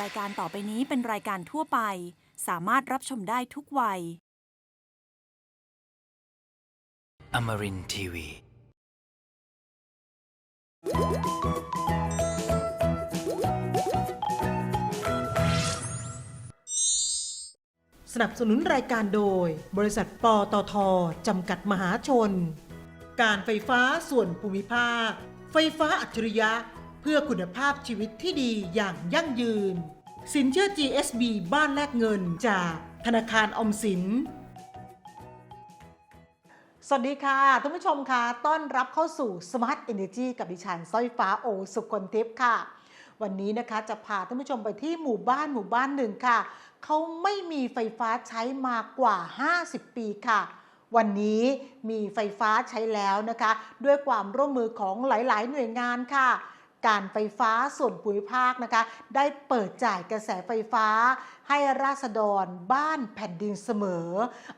รายการต่อไปนี้เป็นรายการทั่วไป สามารถรับชมได้ทุกวัย Amarin Tiwi. สนับสนุนรายการโดย บริษัทปตทจำกัดมหาชน การไฟฟ้าส่วนภูมิภาค ไฟฟ้าอัจฉริยะ เพื่อคุณภาพชีวิตที่ดีอย่างยั่งยืน สินเชื่อ GSB บ้านแลกเงินจากธนาคารอมสิน สวัสดีค่ะท่านผู้ชมค่ะ ต้อนรับเข้าสู่ Smart Energy กับดิฉันสร้อยฟ้าโอสุขคนทิพย์ค่ะ วันนี้นะคะจะพาท่านผู้ชมไปที่หมู่บ้านหมู่บ้านหนึ่งค่ะ เขาไม่มีไฟฟ้าใช้มากว่า 50 ปีค่ะวันนี้มีไฟฟ้าใช้แล้วนะคะ ด้วยความร่วมมือของหลาย ๆ หน่วยงานค่ะ การไฟฟ้าส่วนภูมิภาคนะคะ ได้เปิดจ่ายกระแสไฟฟ้า ให้ราษฎรบ้านแผ่นดินเสมอ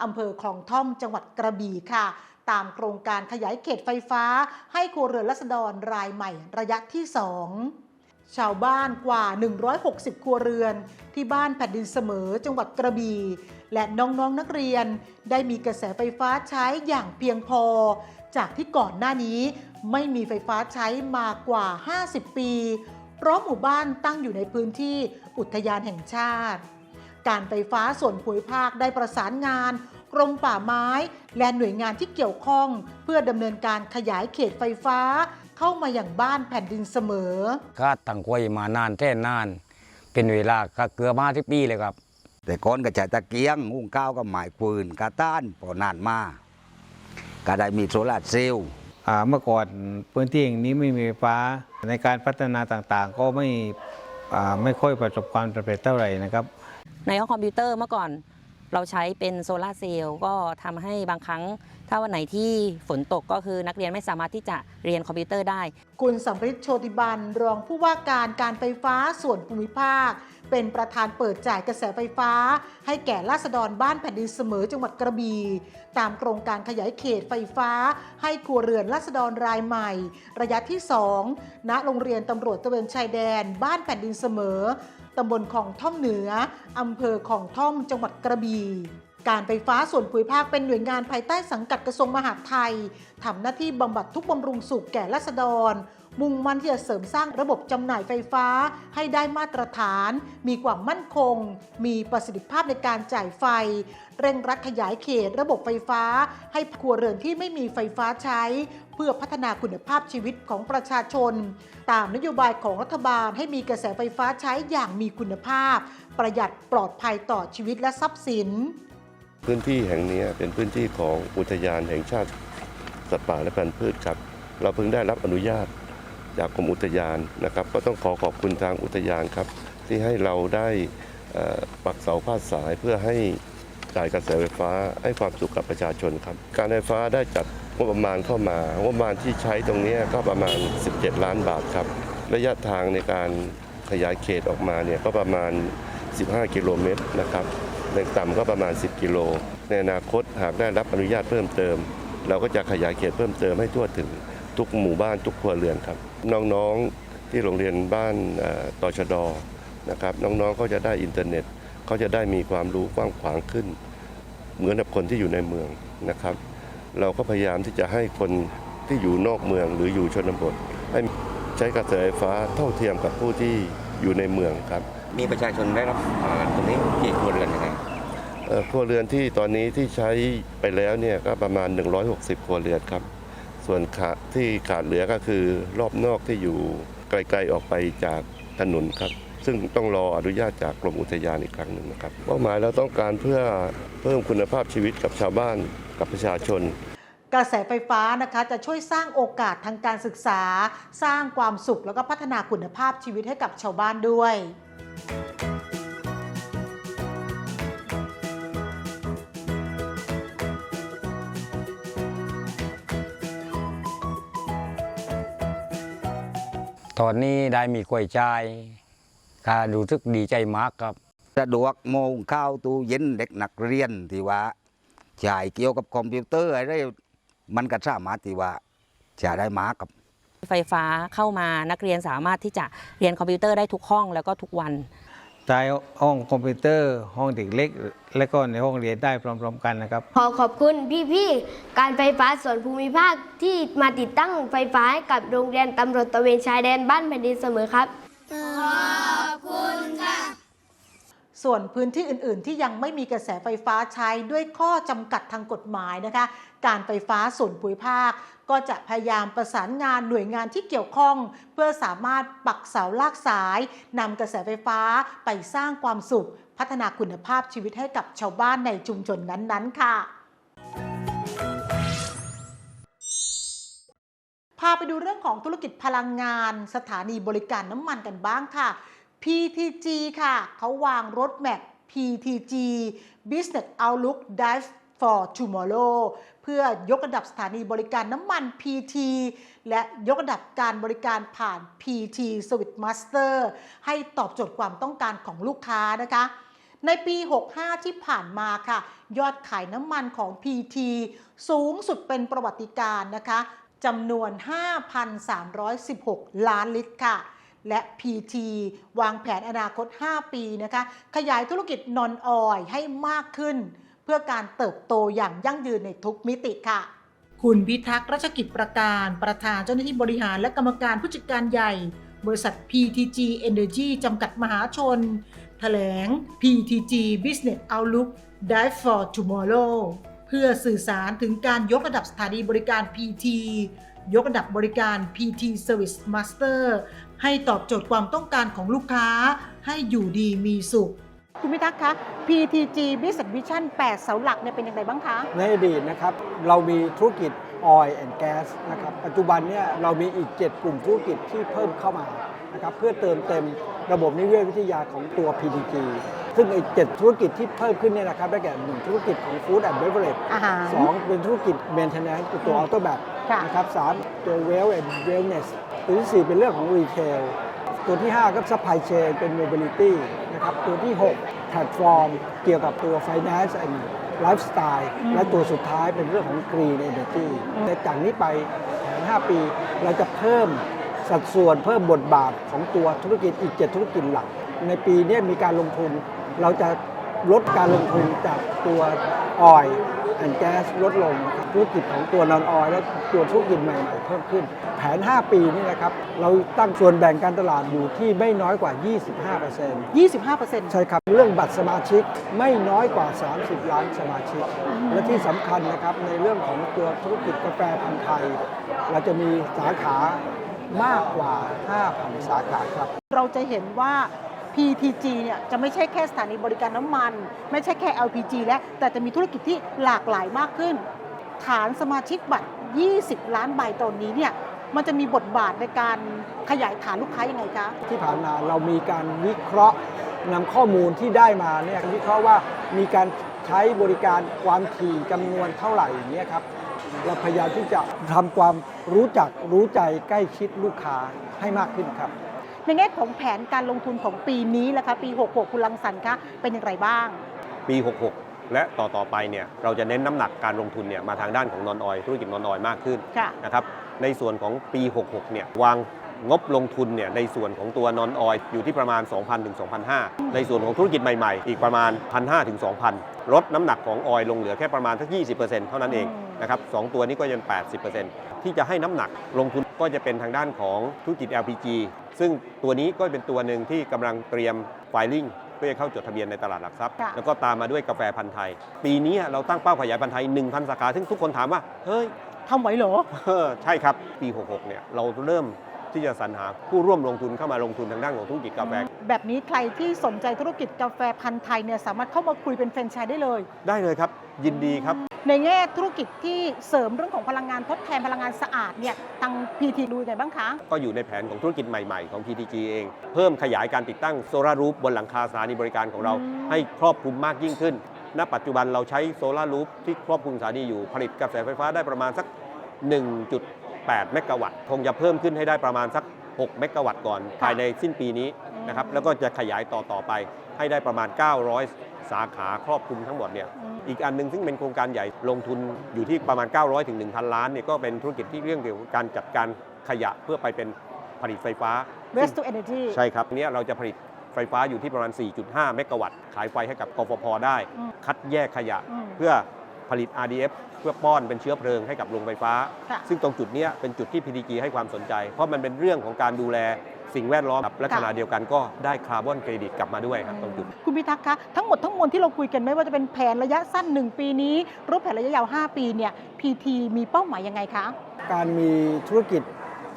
อำเภอคลองท่อมจังหวัดกระบี่ค่ะ ตามโครงการขยายเขตไฟฟ้า ให้ครัวเรือนราษฎรรายใหม่ระยะที่ 2ชาวบ้านกว่า 160 ครัวเรือน ที่บ้านแผ่นดินเสมอจังหวัดกระบี่ และน้องๆนนักเรียน ได้มีกระแสไฟฟ้าใช้อย่างเพียงพอ จากที่ก่อนหน้านี้ ไม่มีไฟฟ้าใช้มากว่า 50 ปี เพราะหมู่บ้านตั้งอยู่ในพื้นที่อุทยานแห่งชาติ การไฟฟ้าส่วนภูมิภาคได้ประสานงาน กรมป่าไม้ และหน่วยงานที่เกี่ยวข้อง เพื่อดำเนินการขยายเขตไฟฟ้า เข้ามาอย่างบ้านแผ่นดินเสมอก็ตั้งควยมานานแท่นาน เป็นเวลาก็เกือบมาที่ปีเลยครับ แต่ก่อนก็ใช้ตะเกียงหุ้งข้าวก็หมายปืนกาต้านพอนานมาก็ได้มีโซลาร์เซลล์ เมื่อก่อนพื้นที่อย่างนี้ไม่มีไฟฟ้าในการพัฒนาต่างๆ ก็ไม่ไม่ค่อยประสบความสำเร็จเท่าไหร่นะครับ ในห้องคอมพิวเตอร์เมื่อก่อนเราใช้เป็นโซลาร์เซลล์ก็ทำให้บางครั้ง ถ้าวันไหนที่ฝนตกก็คือนักเรียนไม่สามารถที่จะเรียนคอมพิวเตอร์ได้ คุณสัมฤทธิ์โชติบัน รองผู้ว่าการการไฟฟ้าส่วนภูมิภาค เป็นประธานเปิดจ่ายกระแสไฟฟ้า ให้แก่ราษฎรบ้านแผ่นดินเสมอจังหวัดกระบี่ตามโครงการขยายเขตไฟฟ้า ให้ครัวเรือนราษฎรรายใหม่ ระยะที่ 2 ณโรงเรียนตำรวจตระเวนชายแดน บ้านแผ่นดินเสมอตำบลของท่อมเหนืออำเภอของท่อมจังหวัดกระบี่การไฟฟ้าส่วนภูมิภาคเป็นหน่วยงานภายใต้สังกัดกระทรวงมหาดไทยทำหน้าที่บำบัดทุกบำรุงสุขแก่ราษฎร มุ่งมั่นที่จะเสริมสร้างระบบจำหน่ายไฟฟ้า ให้ได้มาตรฐาน มีความมั่นคง มีประสิทธิภาพในการจ่ายไฟ เร่งรัดขยายเขต ระบบไฟฟ้า ให้ครัวเรือนที่ไม่มีไฟฟ้าใช้ เพื่อพัฒนาคุณภาพชีวิตของประชาชน ตามนโยบายของรัฐบาลให้มีกระแสไฟฟ้าใช้อย่างมีคุณภาพ ประหยัดปลอดภัยต่อชีวิตและทรัพย์สิน พื้นที่แห่งนี้เป็นพื้นที่ของอุทยานแห่งชาติสัตว์ป่าและพันธุ์พืชครับ เราเพิ่งได้รับอนุญาต จากกรมอุทยานนะครับ ก็ต้องขอขอบคุณทางอุทยานครับ ที่ให้เราได้ปักเสาพาดสายเพื่อให้จ่ายกระแสไฟฟ้าให้ความสุขกับประชาชนครับ การไฟฟ้าได้จัดงบประมาณเข้ามางบประมาณที่ใช้ตรงนี้ก็ประมาณ 17 ล้านบาทครับ ระยะทางในการขยายเขตออกมาเนี่ยก็ประมาณ 15 กิโลเมตรนะครับแรงต่ำก็ประมาณ 10 กิโล ในอนาคตหากได้รับอนุญาตเพิ่มเติม เราก็จะขยายเขตเพิ่มเติมให้ทั่วถึงทุกหมู่บ้านทุกครัวเรือนครับ น้องๆที่โรงเรียนบ้านเอ่อตชดนะครับน้องๆเขาจะได้อินเทอร์เน็ตเขาจะได้มีความรู้กว้างขวางขึ้น เหมือนกับคนที่อยู่ในเมืองนะครับ เราก็พยายามที่จะให้คนที่อยู่นอกเมืองหรืออยู่ชนบทให้ใช้กระแสไฟฟ้าเท่าเทียมกับผู้ที่อยู่ในเมืองครับ มีประชาชนได้รับอ่าตรงนี้กี่คนเลยนะครับเอ่อครัวเรือนที่ตอนนี้ที่ใช้ไปแล้วเนี่ยก็ประมาณ 160 ครัวเรือนครับ ส่วนขาที่ขาดเหลือก็คือรอบนอกที่อยู่ไกลๆออกไปจากถนนครับ ซึ่งต้องรออนุญาตจากกรมอุทยานอีกครั้งหนึ่งนะครับเป้าหมายเราต้องการเพื่อเพิ่มคุณภาพชีวิตกับชาวบ้านกับประชาชนกระแสไฟฟ้านะคะจะช่วยสร้างโอกาสทางการศึกษา สร้างความสุขแล้วก็พัฒนาคุณภาพชีวิตให้กับชาวบ้านด้วย ตอนนี้ได้มีกล้วยใจายก็รู้สึกดีใจมากครับ สะดวกโมงข้าวตู้เย็นเด็กนักเรียนที่ว่าจ่ายเกี่ยวกับคอมพิวเตอร์อะไรมันก็สามารถที่ว่าจะได้มากับไฟฟ้าเข้ามานักเรียนสามารถที่จะเรียนคอมพิวเตอร์ได้ทุกห้องแล้วก็ทุกวัน ใช้ห้องคอมพิวเตอร์ ห้องเด็กเล็ก และก็ในห้องเรียนได้พร้อม ๆ กันนะครับ ขอขอบคุณพี่ๆ การไฟฟ้าส่วนภูมิภาคที่มาติดตั้งไฟฟ้าให้กับโรงเรียนตำรวจตระเวนชายแดนบ้านแผ่นดินเสมอครับ ส่วนพื้นที่อื่น ๆ ที่ยังไม่มีกระแสไฟฟ้าใช้ด้วยข้อจำกัดทางกฎหมายนะคะ การไฟฟ้าส่วนภูมิภาค ก็จะพยายามประสานงานหน่วยงานที่เกี่ยวข้อง เพื่อสามารถปักเสาลากสายนำกระแสไฟฟ้าไปสร้างความสุข พัฒนาคุณภาพชีวิตให้กับชาวบ้านในชุมชนนั้น ๆ ค่ะพาไปดูเรื่องของธุรกิจพลังงาน สถานีบริการน้ำมันกันบ้างค่ะ PTG ค่ะ เขาวางรถแมพ PTG Business Outlook Drive for Tomorrow เพื่อยกระดับสถานีบริการน้ำมัน PT และยกระดับการบริการผ่าน PT Service Master ให้ตอบโจทย์ความต้องการของลูกค้านะคะ ในปี 65 ที่ผ่านมาค่ะ ยอดขายน้ำมันของ PT สูงสุดเป็นประวัติการ์นะคะจำนวน 5,316 ล้านลิตรค่ะ และ PT วางแผนอนาคต 5 ปีนะคะ ขยายธุรกิจนอนออยให้มากขึ้น เพื่อการเติบโตอย่างยั่งยืนในทุกมิติค่ะ คุณพิทักษ์รัชกิจประการ ประธานเจ้าหน้าที่บริหารและกรรมการผู้จัดการใหญ่ บริษัท PTG Energy จำกัดมหาชน แถลง PTG Business Outlook Dive for Tomorrow เพื่อสื่อสารถึงการยกระดับสถานีบริการ PT ยกระดับบริการ PT Service Master ให้ตอบโจทย์ความต้องการของลูกค้า ให้อยู่ดีมีสุข คุณพิทักษ์คะ PTG Business Vision 8 เสาหลักเนี่ยเป็นยังไงบ้างคะ ในอดีตนะครับเรามีธุรกิจ Oil and Gas นะครับปัจจุบันเนี่ยเรามีอีก 7 กลุ่มธุรกิจที่เพิ่มเข้ามานะครับเพื่อเติมเต็มระบบนิเวศวิทยาของตัว PDG ซึ่งไอ้7ธุรกิจที่เพิ่มขึ้นเนี่ยนะครับได้แก่หนึ่งธุรกิจของ Food and Beverage อาหาร สองเป็นธุรกิจ Maintenance คือตัว Auto b a t ค่ะ นะครับสามตัว Well and Wellness ตัวที่สี่เป็นเรื่องของ Retail ตัวที่ 5 ก็ Supply Chain เป็น Mobility นะครับตัวที่6 Platform เกี่ยวกับตัว Finance and Lifestyle และตัวสุดท้ายเป็นเรื่องของ Green Energy ในจากนี้ไปแผน5ปี เราจะเพิ่มสัดส่วนเพิ่มบทบาทของตัวธุรกิจอีก 7 ธุรกิจหลัก ในปีนี้มีการลงทุนเราจะ ลดการลงทุนจากตัวออยแอนแก๊สลดลงนะครับธุรกิจของตัวนอนออยและตัวธุรกิจใหม่ๆเพิ่มขึ้น แผน 5 ปีนี้นะครับ เราตั้งส่วนแบ่งการตลาดอยู่ที่ไม่น้อยกว่า 25% 25%ใช่ครับ เรื่องบัตรสมาชิกไม่น้อยกว่า 30 ล้านสมาชิก และที่สำคัญนะครับ ในเรื่องของตัวธุรกิจกาแฟพันธุ์ไทย เราจะมีสาขามากกว่า 5,000 สาขาครับ เราจะเห็นว่า PTG เนี่ยจะไม่ใช่แค่สถานีบริการน้ำมัน ไม่ใช่แค่ LPG แล้วแต่จะมีธุรกิจที่หลากหลายมากขึ้น ฐานสมาชิกบัตร 20 ล้านใบตอนนี้เนี่ยมันจะมีบทบาทในการขยายฐานลูกค้ายังไงคะ ที่ผ่านมาเรามีการวิเคราะห์นำข้อมูลที่ได้มาเนี่ยวิเคราะห์ว่ามีการใช้บริการความถี่จำนวนเท่าไหร่อย่างเงี้ยครับเราพยายามที่จะทำความรู้จักรู้ใจใกล้ชิดลูกค้าให้มากขึ้นครับ ในแง่ของแผนการลงทุนของปีนี้ละคะปี 66 คุณลังสรรค์คะเป็นอย่างไรบ้าง ปี 66 และต่อต่อไปเนี่ยเราจะเน้นน้ำหนักการลงทุนเนี่ยมาทางด้านของนอนออยธุรกิจนอนออยมากขึ้นค่ะนะครับในส่วนของปี 66 เนี่ยวางงบลงทุนเนี่ยในส่วนของตัวนอนออยอยู่ที่ประมาณ 2,000ถึง2,500 ในส่วนของธุรกิจใหม่ๆ อีกประมาณ 1,500ถึง2,000 ลดน้ำหนักของออยลงเหลือแค่ประมาณสัก20%เท่านั้นเอง นะครับสองตัวนี้ก็ยัง80%ที่จะให้น้ำหนักลงทุนก็จะเป็นทางด้านของธุรกิจ LPG ซึ่งตัวนี้ก็เป็นตัวหนึ่งที่กำลังเตรียมไฟลิ่งเพื่อจะเข้าจดทะเบียนในตลาดหลักทรัพย์ค่ะแล้วก็ตามมาด้วยกาแฟพันธุ์ไทย ปีนี้เราตั้งเป้าขยายพันธุ์ไทย 1,000 สาขา ซึ่งทุกคนถามว่า เฮ้ยทำไหวเหรอเออใช่ครับ ปี 66 เนี่ย เราเริ่ม ที่จะสรรหาผู้ร่วมลงทุนเข้ามาลงทุนทางด้านของธุรกิจกาแฟ แบบนี้ใครที่สนใจธุรกิจกาแฟพันธุ์ไทยเนี่ยสามารถเข้ามาคุยเป็นแฟรนไชส์ได้เลย ได้เลยครับ ยินดีครับ ในแง่ธุรกิจที่เสริมเรื่องของพลังงานทดแทนพลังงานสะอาดเนี่ยทาง PT ดูยังไงบ้างคะ ก็อยู่ในแผนของธุรกิจใหม่ๆ ของ PTG เอง เพิ่มขยายการติดตั้งโซลารูฟบนหลังคาสถานีบริการของเราอืมให้ครอบคลุมมากยิ่งขึ้น ณ ปัจจุบันเราใช้โซลารูฟที่ครอบคลุมสถานีอยู่ผลิตกระแสไฟฟ้าได้ประมาณสัก 1.8เมกะวัตต์คงจะเพิ่มขึ้นให้ได้ประมาณสัก 6 เมกะวัตต์ก่อน ภายในสิ้นปีนี้นะครับแล้วก็จะขยายต่อต่อไปให้ได้ประมาณ 900 สาขาครอบคลุมทั้งหมดเนี่ยอีกอันหนึ่งซึ่งเป็นโครงการใหญ่ลงทุนอยู่ที่ประมาณ 900ถึง1,000 ล้านเนี่ยก็เป็นธุรกิจที่เรื่องเกี่ยวกับการจัดการขยะเพื่อไปเป็นผลิตไฟฟ้า Waste to Energy ใช่ครับเนี้ยเราจะผลิตไฟไฟฟ้าอยู่ที่ประมาณ 4.5 เมกะวัตต์ ขายไฟให้กับกฟผได้อืมคัดแยกขยะอืมเพื่อ ผลิต RDF เพื่อป้อนเป็นเชื้อเพลิงให้กับโรงไฟฟ้าค่ะซึ่งตรงจุดเนี้ยเป็นจุดที่ PTG ให้ความสนใจ เพราะมันเป็นเรื่องของการดูแลสิ่งแวดล้อมครับและค่ะขณะเดียวกันก็ได้คาร์บอนเครดิตกลับมาด้วยครับตรงจุดคุณพิทักษ์คะทั้งหมดทั้งมวลที่เราคุยกันไม่ว่าจะเป็นแผนระยะสั้น 1 ปีนี้รูปแผนระยะยาว 5 ปีเนี่ย PT มีเป้าหมายยังไงคะการมีธุรกิจ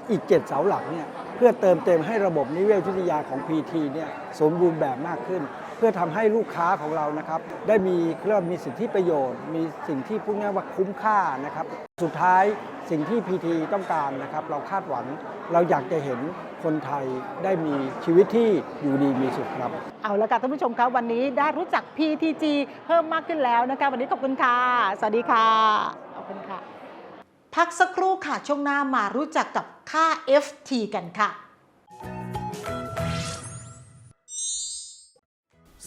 อีก 7 เสาหลักเนี่ยเพื่อเติมเต็มให้ระบบนิเวศวิทยาของ PT เนี่ยสมบูรณ์แบบมากขึ้น เพื่อทำให้ลูกค้าของเรานะครับได้มีเริ่มมีสิทธิประโยชน์ มีสิ่งที่พูดง่ายว่าคุ้มค่านะครับสุดท้ายสิ่งที่ PT ต้องการนะครับ เราคาดหวังเราอยากจะเห็นคนไทยได้มีชีวิตที่อยู่ดีมีสุขครับ เอาละค่ะท่านผู้ชมครับวันนี้ได้รู้จัก PTG เพิ่มมากขึ้นแล้วนะคะวันนี้ขอบคุณค่ะ สวัสดีค่ะ ขอบคุณค่ะ พักสักครู่ค่ะช่วงหน้ามารู้จักกับค่า FT กันค่ะ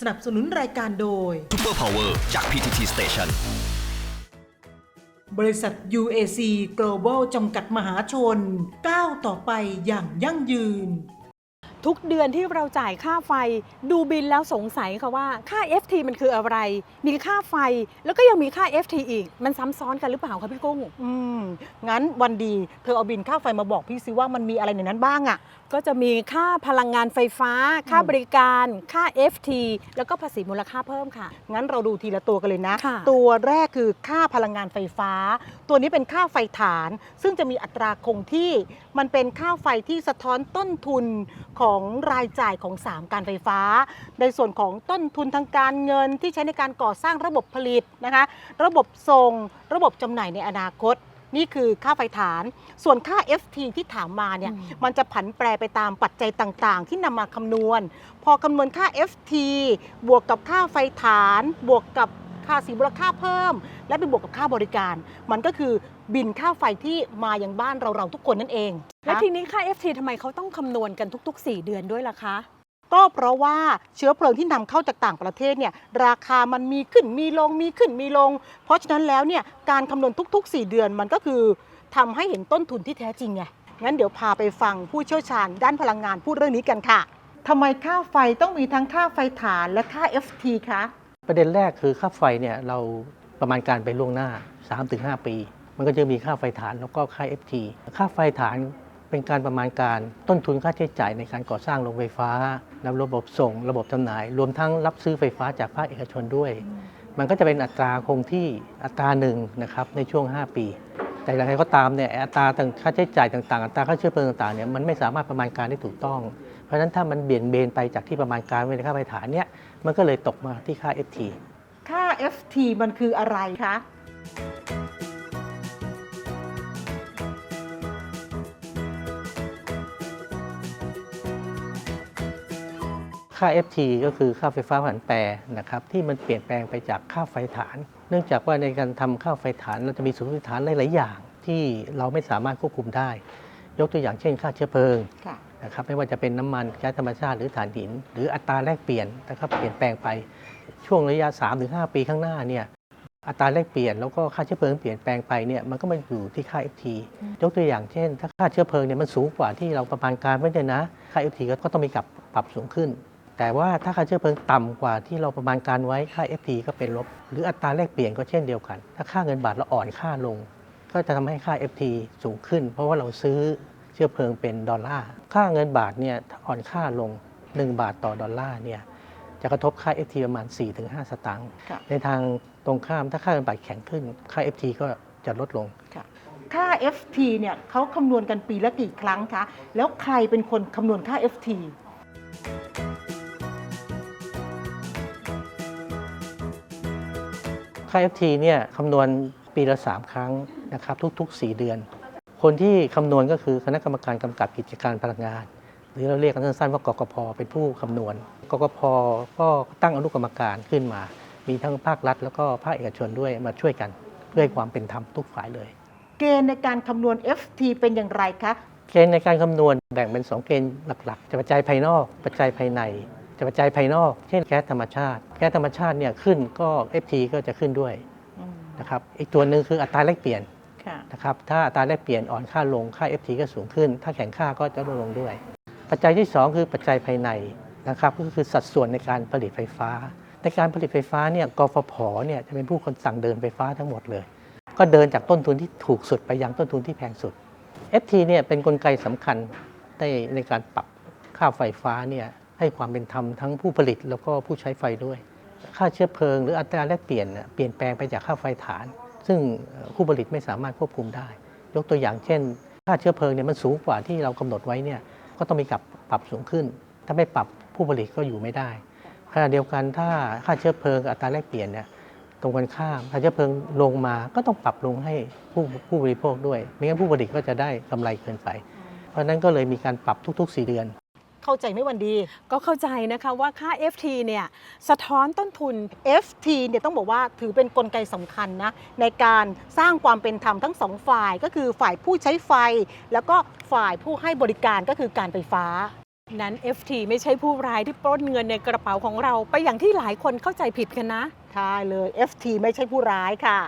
สนับสนุนรายการโดย Super Power จาก PTT Station บริษัท UAC Global จำกัดมหาชน ก้าวต่อไปอย่างยั่งยืน ทุกเดือนที่เราจ่ายค่าไฟดูบินแล้วสงสัยค่ะว่าค่า FT มันคืออะไร มีค่าไฟแล้วก็ยังมีค่า FT อีก มันซ้ำซ้อนกันหรือเปล่าคะพี่กุ้ง อืม งั้นวันดี เธอเอาบินค่าไฟมาบอกพี่ซิว่ามันมีอะไรในนั้นบ้างอะ ก็จะมีค่าพลังงานไฟฟ้า ค่าบริการค่า FT แล้วก็ภาษีมูลค่าเพิ่มค่ะ งั้นเราดูทีละตัวกันเลยนะ ค่ะตัวแรกคือค่าพลังงานไฟฟ้า ตัวนี้เป็นค่าไฟฐาน ซึ่งจะมีอัตราคงที่ มันเป็นค่าไฟที่สะท้อนต้นทุนของรายจ่ายของ 3 การไฟฟ้า ในส่วนของต้นทุนทางการเงินที่ใช้ในการก่อสร้างระบบผลิตนะคะ ระบบส่ง ระบบจำหน่ายในอนาคต นี่คือค่าไฟฐาน ส่วนค่า FT ที่ถามมาเนี่ยอืมมันจะผันแปรไปตามปัจจัยต่างๆ ที่นำมาคำนวณ พอคำนวณค่า FT บวกกับค่าไฟฐาน บวกกับค่าสีมูลค่าเพิ่ม และไปบวกกับค่าบริการ มันก็คือบินค่าไฟที่มาอย่างบ้านเราเราๆทุกคนนั่นเอง แล้วนะทีนี้ค่า FT ทำไมเขาต้องคำนวณกันทุก ๆ 4 เดือนด้วยล่ะคะ ก็เพราะว่าเชื้อเพลิงที่นำเข้าจากต่างประเทศเนี่ยราคามันมีขึ้นมีลงมีขึ้นมีลง เพราะฉะนั้นแล้วเนี่ยการคำนวณทุก ๆ 4 เดือนมันก็คือทำให้เห็นต้นทุนที่แท้จริงไงงั้นเดี๋ยวพาไปฟังผู้เชี่ยวชาญด้านพลังงานพูดเรื่องนี้กันค่ะทำไมค่าไฟต้องมีทั้งค่าไฟฐานและค่า FT คะประเด็นแรกคือค่าไฟเนี่ยเราประมาณการไปล่วงหน้า 3-5 ปี มันก็จะมีค่าไฟฐานแล้วก็ค่า FT ค่าไฟฐาน เป็นการประมาณการต้นทุนค่าใช้จ่ายในการก่อสร้างโรงไฟฟ้าและระบบส่ง ระบบจำหน่าย รวมทั้งรับซื้อไฟฟ้าจากภาคเอกชนด้วย มันก็จะเป็นอัตราคงที่อัตราหนึ่งนะครับในช่วง 5 ปี แต่อย่างไรก็ตามเนี่ยอัตราต่างค่าใช้จ่ายต่างๆอัตราค่าเชื้อเพลิงต่างๆเนี่ยมันไม่สามารถประมาณการได้ถูกต้อง เพราะฉะนั้นถ้ามันเบี่ยงเบนไปจากที่ประมาณการไว้ในค่าไฟฐานเนี่ยมันก็เลยตกมาที่ค่า FT ค่า FT มันคืออะไรคะ ค่า FT ก็คือค่าไฟฟ้าผันแปรนะครับที่มันเปลี่ยนแปลงไปจากค่าไฟฐาน เนื่องจากว่าในการทำค่าไฟฐานเราจะมีสูตรฐานหลาย ๆ อย่างที่เราไม่สามารถควบคุมได้ ยกตัวอย่างเช่น ค่าเชื้อเพลิงค่ะนะครับไม่ว่าจะเป็นน้ำมันแก๊สธรรมชาติหรือถ่านหิน หรืออัตราแลกเปลี่ยนนะครับเปลี่ยนแปลงไปช่วงระยะ 3-5 ปีข้างหน้าเนี่ยอัตราแลกเปลี่ยนแล้วก็ค่าเชื้อเพลิงเปลี่ยนแปลงไปเนี่ยมันก็มาอยู่ที่ค่า FT ยกตัวอย่างเช่น ถ้าค่าเชื้อเพลิงเนี่ยมันสูงกว่าที่เราประมาณการไว้เนี่ยนะ ค่า FT ก็ต้องมีกับปรับสูงขึ้น แต่ว่าถ้าค่าเชื้อเพลิงต่ำกว่าที่เราประมาณการไว้ค่า FT ก็เป็นลบ หรืออัตราแลกเปลี่ยนก็เช่นเดียวกัน ถ้าค่าเงินบาทเราอ่อนค่าลง ก็จะทำให้ค่า FT สูงขึ้น เพราะว่าเราซื้อเชื้อเพลิงเป็นดอลลาร์ค่าเงินบาทเนี่ยอ่อนค่าลง 1 บาทต่อดอลลาร์เนี่ยจะกระทบค่า FT ประมาณ 4-5 สตางค์ค่ะในทางตรงข้ามถ้าค่าเงินบาทแข็งขึ้น ค่า FT ก็จะลดลงค่า FT เนี่ยเขาคำนวณกันปีละกี่ครั้งคะ แล้วใครเป็นคนคำนวณค่า FT ค่า FT เนี่ยคำนวณปีละ 3 ครั้งนะครับทุก ๆ 4 เดือน คนที่คำนวณก็คือคณะกรรมการกำกับกิจการพลังงาน หรือเราเรียกกันสั้นๆว่ากกพเป็นผู้คำนวณ กกพก็ตั้งอนุกรรมการขึ้นมา มีทั้งภาครัฐ แล้วก็ภาคเอกชนด้วยมาช่วยกัน เพื่อให้ความเป็นธรรมทุกฝ่ายเลย เกณฑ์ในการคำนวณ FT เป็นอย่างไรคะ เกณฑ์ในการคำนวณแบ่งเป็น 2 เกณฑ์หลักๆ จะปัจจัยภายนอก ปัจจัยภายใน จะปัจจัยภายนอก เช่นแก๊สธรรมชาติ แก๊สธรรมชาติเนี่ยขึ้นก็ FT ก็จะขึ้นด้วยนะครับอีกตัวหนึ่งคืออัตราแลกเปลี่ยนค่ะนะครับถ้าอัตราแลกเปลี่ยนอ่อนค่าลงค่า FT ก็สูงขึ้น ถ้าแข็งค่าก็จะลดลงด้วย ปัจจัยที่ 2 คือปัจจัยภายในนะครับก็คือสัดส่วนในการผลิตไฟฟ้า ในการผลิตไฟฟ้าเนี่ยกฟผเนี่ยจะเป็นผู้คนสั่งเดินไฟฟ้าทั้งหมดเลย ก็เดินจากต้นทุนที่ถูกสุดไปยังต้นทุนที่แพงสุด FT เนี่ยเป็นนกลไกสำคัญในในการปรับค่าไฟฟ้าเนี่ย ให้ความเป็นธรรมทั้งผู้ผลิตแล้วก็ผู้ใช้ไฟด้วย ค่าเชื้อเพลิงหรืออัตราแลกเปลี่ยนเปลี่ยนแปลงไปจากค่าไฟฐาน ซึ่งผู้ผลิตไม่สามารถควบคุมได้ ยกตัวอย่างเช่น ค่าเชื้อเพลิงเนี่ยมันสูงกว่าที่เรากำหนดไว้เนี่ยก็ต้องมีกับปรับสูงขึ้น ถ้าไม่ปรับผู้ผลิตก็อยู่ไม่ได้ขณะเดียวกันถ้าค่าเชื้อเพลิงอัตราแลกเปลี่ยนเนี่ยตรงกันข้ามค่าเชื้อเพลิงลงมาก็ต้องปรับลงให้ผู้ผู้บริโภคด้วย ไม่งั้นผู้ผลิตก็จะได้กำไรเกินไป เพราะฉะนั้นก็เลยมีการปรับทุกๆ 4 เดือน เข้าใจไหม่วันดี ก็เข้าใจนะคะว่าค่า FT เนี่ยสะท้อนต้นทุน FT เนี่ยต้องบอกว่าถือเป็นกลไกสำคัญนะในการสร้างความเป็นธรรมทั้งสองฝ่ายก็คือฝ่ายผู้ใช้ไฟ แล้วก็ฝ่ายผู้ให้บริการก็คือการไฟฟ้านั้น FT ไม่ใช่ผู้ร้ายที่ปล้นเงินในกระเป๋าของเรา ไปอย่างที่หลายคนเข้าใจผิดกันนะใช่เลย FT ไม่ใช่ผู้ร้ายค่ะ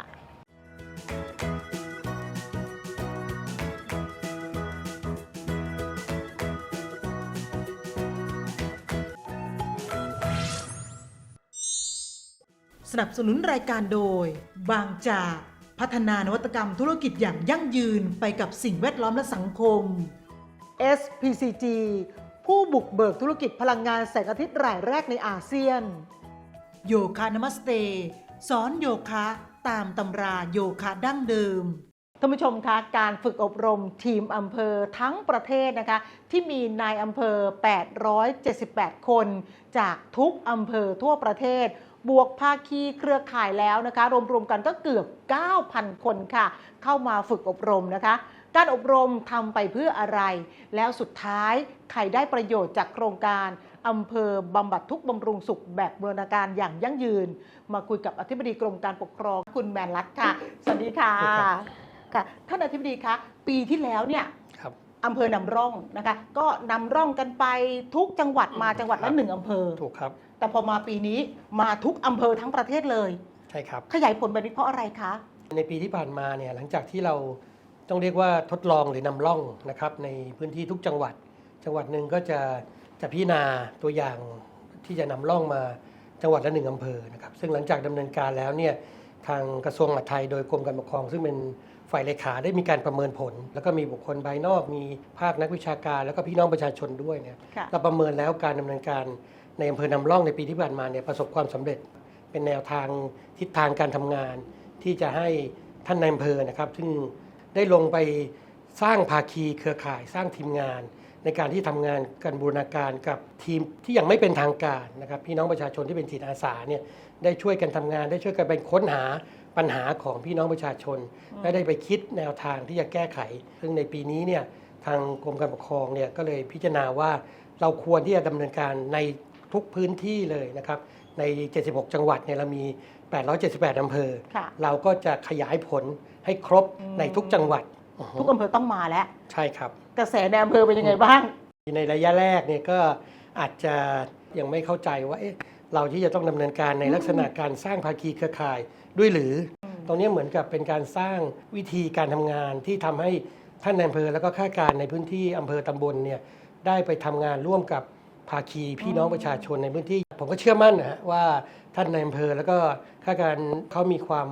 สนับสนุนรายการโดย บางจากพัฒนานวัตกรรมธุรกิจอย่างยั่งยืนไปกับสิ่งแวดล้อมและสังคม SPCG ผู้บุกเบิกธุรกิจพลังงานแสงอาทิตย์รายแรกในอาเซียน โยคะนมัสเต สอนโยคะตามตำราโยคะดั้งเดิมท่านผู้ชมคะการฝึกอบรมทีมอำเภอทั้งประเทศนะคะที่มีนายอำเภอ 878 คน จากทุกอำเภอทั่วประเทศ บวกภาคีเครือข่ายแล้วนะคะรวมๆกันก็เกือบ 9,000 คนค่ะ เข้ามาฝึกอบรมนะคะ การอบรมทำไปเพื่ออะไร แล้วสุดท้ายใครได้ประโยชน์จากโครงการอำเภอบำบัดทุกข์บำรุงสุขแบบบูรณาการอย่างยั่งยืน มาคุยกับอธิบดีกรมการปกครองคุณแมนรัตน์ค่ะ สวัสดีค่ะสวัสดีครับค่ะท่านอธิบดีคะปีที่แล้วเนี่ยครับอำเภอนำร่องนะคะ ก็นำร่องกันไปทุกจังหวัดมาจังหวัดละหนึ่งอำเภอถูกครับ แต่พอมาปีนี้มาทุกอำเภอทั้งประเทศเลย ใช่ครับ ขยายผลแบบนี้เพราะอะไรคะ ในปีที่ผ่านมาเนี่ยหลังจากที่เราต้องเรียกว่าทดลองหรือนำร่องนะครับในพื้นที่ทุกจังหวัด จังหวัดหนึ่งก็จะจะพิจารณาตัวอย่างที่จะนำร่องมาจังหวัดละหนึ่งอำเภอนะครับซึ่งหลังจากดำเนินการแล้วเนี่ยทางกระทรวงมหาดไทยโดยกรมการปกครอง ซึ่งเป็นฝ่ายเลขาได้มีการประเมินผล แล้วก็มีบุคคลภายนอกมีภาคนักวิชาการ แล้วก็พี่น้องประชาชนด้วยเนี่ยค่ะเราประเมินแล้วการดำเนินการ ในอำเภอนำร่องในปีที่ผ่านมาเนี่ยประสบความสำเร็จ เป็นแนวทางทิศทางการทำงาน ที่จะให้ท่านในอำเภอนะครับ ซึ่งได้ลงไปสร้างภาคีเครือข่ายสร้างทีมงาน ในการที่ทำงานกันบูรณาการกับทีมที่ยังไม่เป็นทางการนะครับพี่น้องประชาชนที่เป็นจิตอาสาเนี่ยได้ช่วยกันทำงาน ได้ช่วยกันไปค้นหาปัญหาของพี่น้องประชาชน และได้ไปคิดแนวทางที่จะแก้ไข ซึ่งในปีนี้เนี่ยทางกรมการปกครองเนี่ยก็เลยพิจารณาว่าเราควรที่จะดำเนินการใน ทุกพื้นที่เลยนะครับ ใน 76 จังหวัดเนี่ยเรามี 878 อำเภอ ค่ะเราก็จะขยายผลให้ครบอืม ในทุกจังหวัดทุกอำเภอต้องมาแล้วใช่ครับ กระแสในอำเภอเป็นยังไงบ้าง ในระยะแรกเนี่ยก็อาจจะยังไม่เข้าใจว่าเอ๊ะเราที่จะต้องดำเนินการในลักษณะการสร้างภาคีเครือข่ายด้วยหรืออตรงนี้เหมือนกับเป็นการสร้างวิธีการทำงานที่ทำให้ท่านในอำเภอแล้วก็ข้าราชการในพื้นที่อำเภอตำบลเนี่ยได้ไปทำงานร่วมกับ ภาคีพี่น้องประชาชนในพื้นที่ ผมก็เชื่อมั่นนะฮะว่าท่านในอำเภอแล้วก็ข้าราชการเขามีความ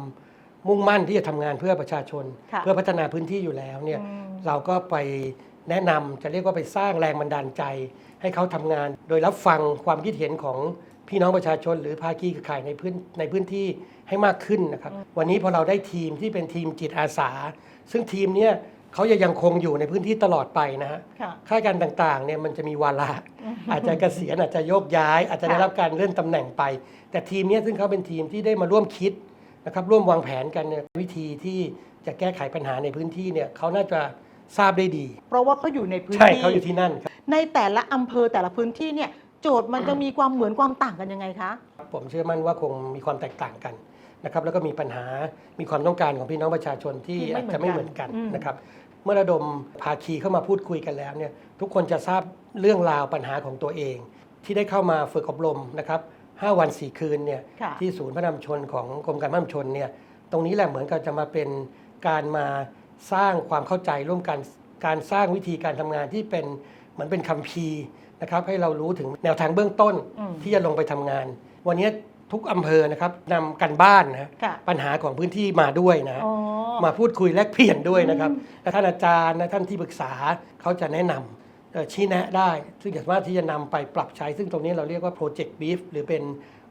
มุ่งมั่นที่จะทำงานเพื่อประชาชน ค่ะเพื่อพัฒนาพื้นที่อยู่แล้วเนี่ยอืม เราก็ไปแนะนำจะเรียกว่าไปสร้างแรงบันดาลใจ ให้เขาทำงาน โดยรับฟังความคิดเห็นของพี่น้องประชาชน หรือภาคีเครือข่ายในพื้นในพื้นที่ให้มากขึ้นนะครับ วันนี้พอเราได้ทีมที่เป็นทีมจิตอาสา ซึ่งทีมเนี้ย เขาจะยังคงอยู่ในพื้นที่ตลอดไปนะฮะค่ะข้าราชการต่างๆเนี่ยมันจะมีวาระอาจจะเกษียณอาจจะโยกย้าย อาจจะได้รับการเลื่อนตำแหน่งไป แต่ทีมเนี้ยซึ่งเขาเป็นทีมที่ได้มาร่วมคิดนะครับร่วมวางแผนกันเนี่ยวิธีที่จะแก้ไขปัญหาในพื้นที่เนี่ยเขาน่าจะทราบได้ดี เพราะว่าเขาอยู่ในพื้นใช่ที่เขาอยู่ที่นั่นครับในแต่ละอำเภอแต่ละพื้นที่เนี่ยโจทย์มันจะมีความเหมือนความต่างกันยังไงคะผมเชื่อมั่นว่าคงมีความแตกต่างกันนะครับแล้วก็มีปัญหามีความต้องการของพี่น้องประชาชนที่ที่ไม่อาจจะไม่เหมือนกันอืมนะครับ เมื่อระดมภาคีเข้ามาพูดคุยกันแล้วเนี่ยทุกคนจะทราบเรื่องราวปัญหาของตัวเอง ที่ได้เข้ามาฝึกอบรมนะครับ5วัน 4 คืนเนี่ยค่ะที่ศูนย์พระนำชนของกรมการพระนำชนเนี่ยตรงนี้แหละเหมือนกับจะมาเป็นการมาสร้างความเข้าใจร่วมกันการสร้างวิธีการทำงานที่เป็นเหมือนเป็นคัมภีร์นะครับให้เรารู้ถึงแนวทางเบื้องต้นอืม ที่จะลงไปทำงาน วันนี้ ทุกอำเภอนะครับนำกันบ้านนะค่ะปัญหาของพื้นที่มาด้วยนะอ๋อ มาพูดคุยแลกเปลี่ยนด้วยนะครับอืมและท่านอาจารย์และท่านที่ปรึกษาเขาจะแนะนำเอ่อชี้แนะได้ ซึ่งสามารถที่จะนำไปปรับใช้ ซึ่งตรงนี้เราเรียกว่า Project Brief หรือเป็น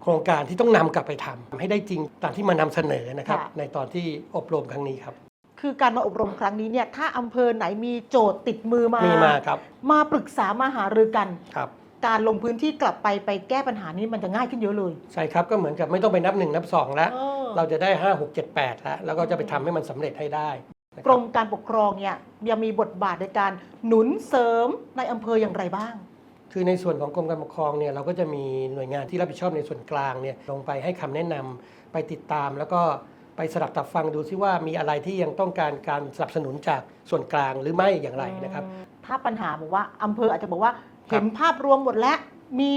โครงการที่ต้องนำกลับไปทำให้ได้จริงตามที่มานำเสนอนะครับ ค่ะ ในตอนที่อบรมครั้งนี้ครับ คือการมาอบรมครั้งนี้เนี่ยถ้าอำเภอไหนมีโจทย์ติดมือมามีมีมาครับมาปรึกษามาหารือกัน ครับ การลงพื้นที่กลับไปไปแก้ปัญหานี้มันจะง่ายขึ้นเยอะเลย ใช่ครับก็เหมือนกับไม่ต้องไปนับหนึ่งนับสองแล้ว เออ เราจะได้ 5 6 7 8แล้วแล้วก็จะไปทำให้มันสำเร็จให้ได้นะคกบรมการปกครองเนี่ยยังมีบทบาทในการหนุนเสริมในอำเภออย่างไรบ้าง คือในส่วนของกรมการปกครองเนี่ยเราก็จะมีหน่วยงานที่รับผิดชอบในส่วนกลางเนี่ยลงไปให้คำแนะนำไปติดตาม แล้วก็ไปสลับตับฟังดูซิว่ามีอะไรที่ยังต้องการการสนับสนุนจากส่วนกลางหรือไม่อย่างไรนะครับ ถ้าปัญหาบอกว่าอำเภออาจจะบอกว่า เห็นภาพรวมหมดแล้ว มี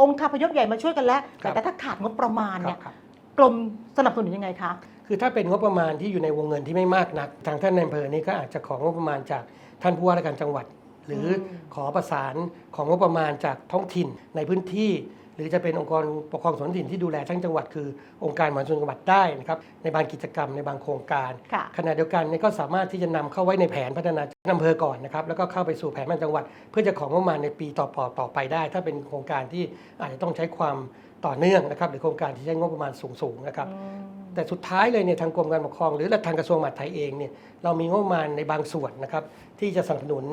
องค์คาพยพใหญ่มาช่วยกันแล้ว ครับ แต่ถ้าขาดงบประมาณเนี่ยครับ กรมสนับสนุนยังไงคะ คือถ้าเป็นงบประมาณที่อยู่ในวงเงินที่ไม่มากนัก ทางท่านในอำเภอนี้ก็อาจจะของงบประมาณจากท่านผู้ว่าราชการจังหวัด หรืออขอประสานของงบประมาณจากท้องถิ่นในพื้นที่ หรือจะเป็นองค์กรปกครองส่วนท้องถิ่นที่ดูแลทั้งจังหวัดคือองค์การมหาส่วนจังหวัดได้นะครับในบางกิจกรรมในบางโครงการค่ะขณะเดียวกันเนี่ยก็สามารถที่จะนำเข้าไว้ในแผนพัฒนาอำเภอก่อนนะครับแล้วก็เข้าไปสู่แผนพัฒนาจังหวัด เพื่อจะของงบประมาณในปีต่อปอต่อไปได้ ถ้าเป็นโครงการที่อาจจะต้องใช้ความต่อเนื่องนะครับหรือโครงการที่ใช้งบประมาณสูงๆนะครับ แต่สุดท้ายเลยเนี่ยทางกรมการปกครอง หรือทางกระทรวงมหาดไทยเองเนี่ยเรามีงบประมาณในบางส่วนนะครับที่จะสนับสนุน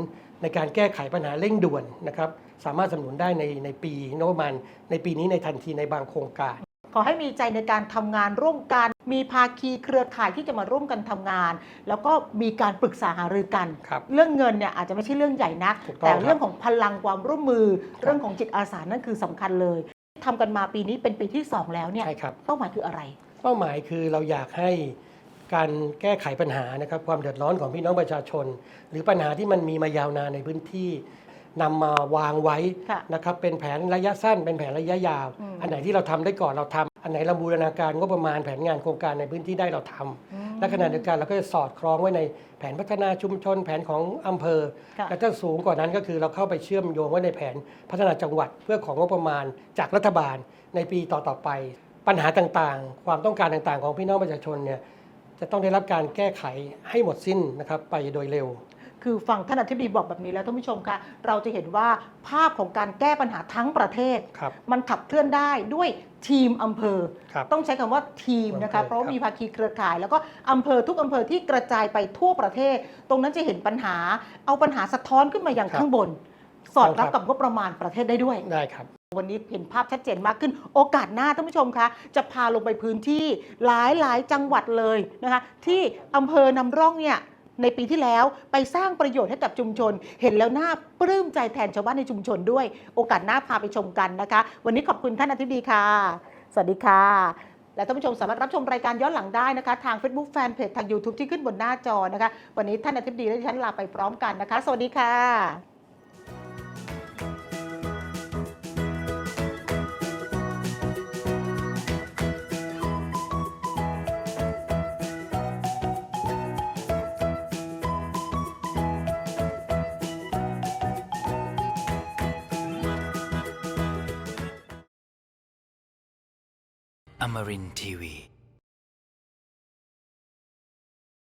ในการแก้ไขปัญหาเร่งด่วนนะครับสามารถสนับสนุนได้ในในปีงบประมาณในปีนี้ในทันทีในบางโครงการ ขอให้มีใจในการทำงานร่วมกัน มีภาคีเครือข่ายที่จะมาร่วมกันทำงาน แล้วก็มีการปรึกษาหารือกัน ครับเรื่องเงินเนี่ยอาจจะไม่ใช่เรื่องใหญ่นัก ถูกต้องแต่ครับเรื่องของพลังความร่วมมือ เรื่องของจิตอาสานั่นคือสำคัญเลยทำกันมาปีนี้เป็นปีที่2แล้วเนี่ยใช่ครับ เป้าหมายคืออะไร เป้าหมายคือเราอยากให้การแก้ไขปัญหานะครับความเดือดร้อนของพี่น้องประชาชน หรือปัญหาที่มันมีมายาวนานในพื้นที่นำมาวางไว้ค่ะนะครับเป็นแผนระยะสั้น เป็นแผนระยะยาวอืมอันไหนที่เราทำได้ก่อนเราทำอันไหนเราบูรณาการงบประมาณแผนงานโครงการในพื้นที่ได้เราทำและขณะเดียวกันเราก็จะสอดคล้องไว้ในแผนพัฒนาชุมชน แผนของอำเภอค่ะและถ้าสูงกว่านั้นก็คือเราเข้าไปเชื่อมโยงไว้ในแผนพัฒนาจังหวัดเพื่อของงบประมาณจากรัฐบาลในปีต่อๆไป ปัญหาต่างๆ ความต้องการต่างๆ ของพี่น้องประชาชนเนี่ยจะต้องได้รับการแก้ไขให้หมดสิ้นนะครับไปโดยเร็ว คือฟังท่านอธิบดีบอกแบบนี้แล้วท่านผู้ชมคะเราจะเห็นว่าภาพของการแก้ปัญหาทั้งประเทศ ครับมันขับเคลื่อนได้ด้วยทีมอำเภอ ครับ ต้องใช้คำว่าทีมนะคะอำเภอเพราะว่าครับมีภาคีเครือข่าย แล้วก็อำเภอทุกอำเภอที่กระจายไปทั่วประเทศ ตรงนั้นจะเห็นปัญหา เอาปัญหาสะท้อนขึ้นมาอย่างครับข้างบน สอดรับครับกับงบประมาณประเทศได้ด้วย ได้ครับ วันนี้เห็นภาพชัดเจนมากขึ้น โอกาสหน้าท่านผู้ชมคะ จะพาลงไปพื้นที่หลายหลายจังหวัดเลยนะคะ ที่อำเภอนำร่องเนี่ยในปีที่แล้วไปสร้างประโยชน์ให้กับชุมชน เห็นแล้วน่าปลื้มใจแทนชาวบ้านในชุมชนด้วย โอกาสหน้าพาไปชมกันนะคะ วันนี้ขอบคุณท่านอธิบดีค่ะ สวัสดีค่ะ และท่านผู้ชมสามารถรับชมรายการย้อนหลังได้นะคะ ทาง Facebook Fanpage ทาง YouTube ที่ขึ้นบนหน้าจอนะคะ วันนี้ท่านอธิบดีและดิฉันลาไปพร้อมกันนะคะ สวัสดีค่ะ Amarin Tiwi.